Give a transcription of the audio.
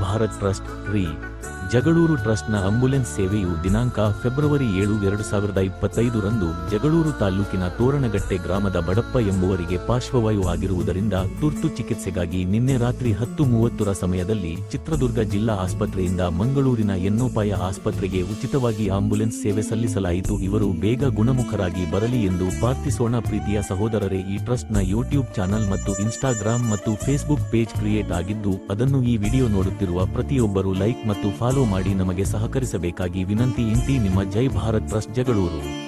Bharat trust ರೀ ಜಗಳೂರು ಟ್ರಸ್ಟ್ನ ambulance ಸೇವೆಯು ದಿನಾಂಕ ಫೆಬ್ರವರಿ ಏಳು, ಎರಡು ಸಾವಿರದ ಇಪ್ಪತ್ತೈದರಂದು ಜಗಳೂರು ತಾಲೂಕಿನ ತೋರಣಗಟ್ಟೆ ಗ್ರಾಮದ ಬಡಪ್ಪ ಎಂಬುವರಿಗೆ ಪಾರ್ಶ್ವವಾಯು ಆಗಿರುವುದರಿಂದ ತುರ್ತು ಚಿಕಿತ್ಸೆಗಾಗಿ ನಿನ್ನೆ ರಾತ್ರಿ ಹತ್ತು ಮೂವತ್ತರ ಸಮಯದಲ್ಲಿ ಚಿತ್ರದುರ್ಗ ಜಿಲ್ಲಾ ಆಸ್ಪತ್ರೆಯಿಂದ ಮಂಗಳೂರಿನ ಎನ್ನೋಪಾಯ ಆಸ್ಪತ್ರೆಗೆ ಉಚಿತವಾಗಿ ಆಂಬ್ಯುಲೆನ್ಸ್ ಸೇವೆ ಸಲ್ಲಿಸಲಾಯಿತು. ಇವರು ಬೇಗ ಗುಣಮುಖರಾಗಿ ಬರಲಿ ಎಂದು ಪ್ರಾರ್ಥಿಸೋಣ ಪ್ರೀತಿಯ ಸಹೋದರರೇ. ಈ ಟ್ರಸ್ಟ್ನ ಯೂಟ್ಯೂಬ್ ಚಾನಲ್ ಮತ್ತು ಇನ್ಸ್ಟಾಗ್ರಾಮ್ ಮತ್ತು ಫೇಸ್ಬುಕ್ ಪೇಜ್ ಕ್ರಿಯೇಟ್ ಆಗಿದ್ದು, ಅದನ್ನು ಈ ವಿಡಿಯೋ ನೋಡುತ್ತಿರುವ ಪ್ರತಿಯೊಬ್ಬರು ಲೈಕ್ ಮತ್ತು ಫಾಲೋ ಮಾಡಿ ನಮಗೆ ಸಹಕರಿಸಬೇಕಾಗಿ ವಿನಂತಿ ಇಂತಿ ನಿಮ್ಮ ಜೈ ಭಾರತ್ ಟ್ರಸ್ಟ್ ಜಗಳೂರು.